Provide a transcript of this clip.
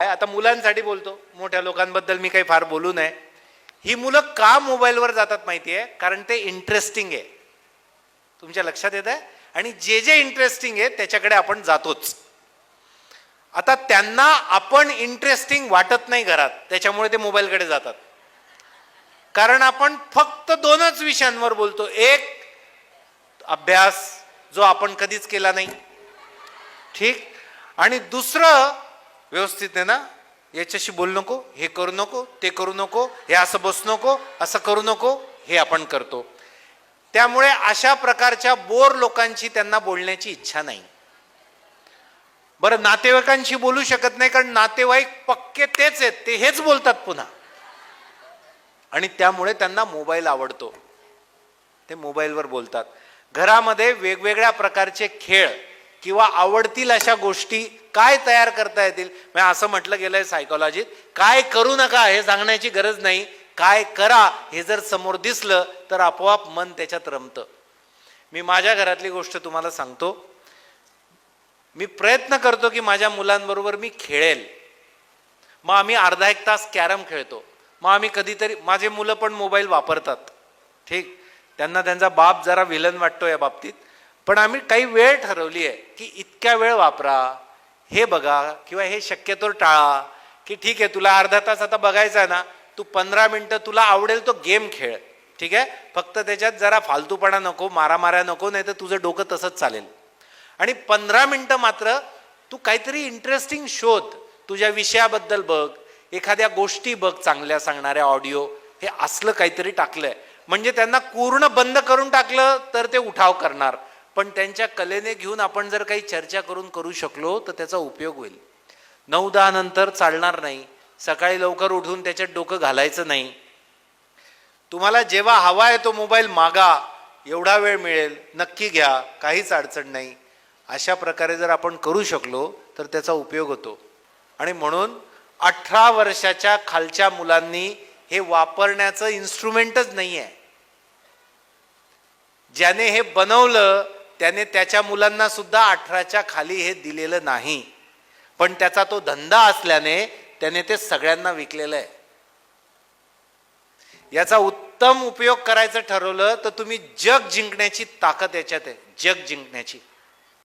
आता मुलांसाठी बोलतो. मोठ्या लोकांबद्दल मी काही फार बोलू नये. ही मुलं का मोबाईलवर जातात माहिती आहे कारण ते इंटरेस्टिंग आहे. तुमच्या लक्षात येत आहे आणि जे जे इंटरेस्टिंग आहे त्याच्याकडे आपण जातोच. आता त्यांना आपण इंटरेस्टिंग वाटत नाही घरात. त्याच्यामुळे ते मोबाईलकडे जातात. कारण आपण फक्त दोनच विषयांवर बोलतो. एक अभ्यास जो आपण कधीच केला नाही. ठीक? आणि दुसरं व्यवस्थित आहे ना? याच्याशी बोलू नको हे करू नको ते करू नको हे असं बसू नको असं करू नको हे आपण करतो. त्यामुळे अशा प्रकारच्या बोर लोकांची त्यांना बोलण्याची इच्छा नाही. बरं नातेवाईकांशी बोलू शकत नाही कारण नातेवाईक पक्के तेच आहेत ते हेच बोलतात पुन्हा. आणि त्यामुळे त्यांना मोबाईल आवडतो. ते मोबाईलवर बोलतात. घरामध्ये वेगवेगळ्या प्रकारचे खेळ किंवा आवडतील अशा गोष्टी काय तयार करता येतील? म्हणजे असं म्हटलं गेलंय सायकोलॉजीत काय करू नका हे सांगण्याची गरज नाही. काय करा हे जर समोर दिसलं तर आपोआप मन त्याच्यात रमतं. मी माझ्या घरातली गोष्ट तुम्हाला सांगतो. मी प्रयत्न करतो की माझ्या मुलांबरोबर मी खेळेल. मग आम्ही अर्धा एक तास कॅरम खेळतो. मग आम्ही कधीतरी माझे मुलं पण मोबाईल वापरतात. ठीक? त्यांना त्यांचा बाप जरा विलन वाटतो या बाबतीत. पण आम्ही काही वेळ ठरवली आहे की इतक्या वेळ वापरा. हे बघा किंवा हे शक्यतो टाळा की ठीक आहे तुला अर्धा तास आता बघायचा आहे ना तू पंधरा मिनटं तुला आवडेल तो गेम खेळ. ठीक आहे? फक्त त्याच्यात जरा फालतूपणा नको मारामाऱ्या नको नाही तर तुझं डोकं तसंच चालेल. आणि पंधरा मिनटं मात्र तू काहीतरी इंटरेस्टिंग शोध. तुझ्या विषयाबद्दल बघ. एखाद्या गोष्टी बघ चांगल्या सांगणाऱ्या ऑडिओ हे असलं काहीतरी टाकलंय. म्हणजे त्यांना पूर्ण बंद करून टाकलं तर ते उठाव करणार. पण त्यांच्या कलेने घेऊन आपण जर काही चर्चा करून करू शकलो तर त्याचा उपयोग होईल. नऊ दहा नंतर चालणार नाही. सकाळी लवकर उठून त्याच्यात डोकं घालायचं नाही. तुम्हाला जेव्हा हवा आहे तो मोबाईल मागा एवढा वेळ मिळेल नक्की घ्या काहीच अडचण नाही. अशा प्रकारे जर आपण करू शकलो तर त्याचा उपयोग होतो. आणि म्हणून अठरा वर्षाच्या खालच्या मुलांनी हे वापरण्याचं इन्स्ट्रुमेंटच नाही आहे ज्याने हे बनवलं त्याने त्याच्या मुलांना सुद्धा अठराच्या खाली हे दिलेलं नाही. पण त्याचा तो धंदा असल्याने त्याने ते सगळ्यांना विकलेलं आहे. याचा उत्तम उपयोग करायचं ठरवलं तर तुम्ही जग जिंकण्याची ताकद याच्यात आहे. जग जिंकण्याची.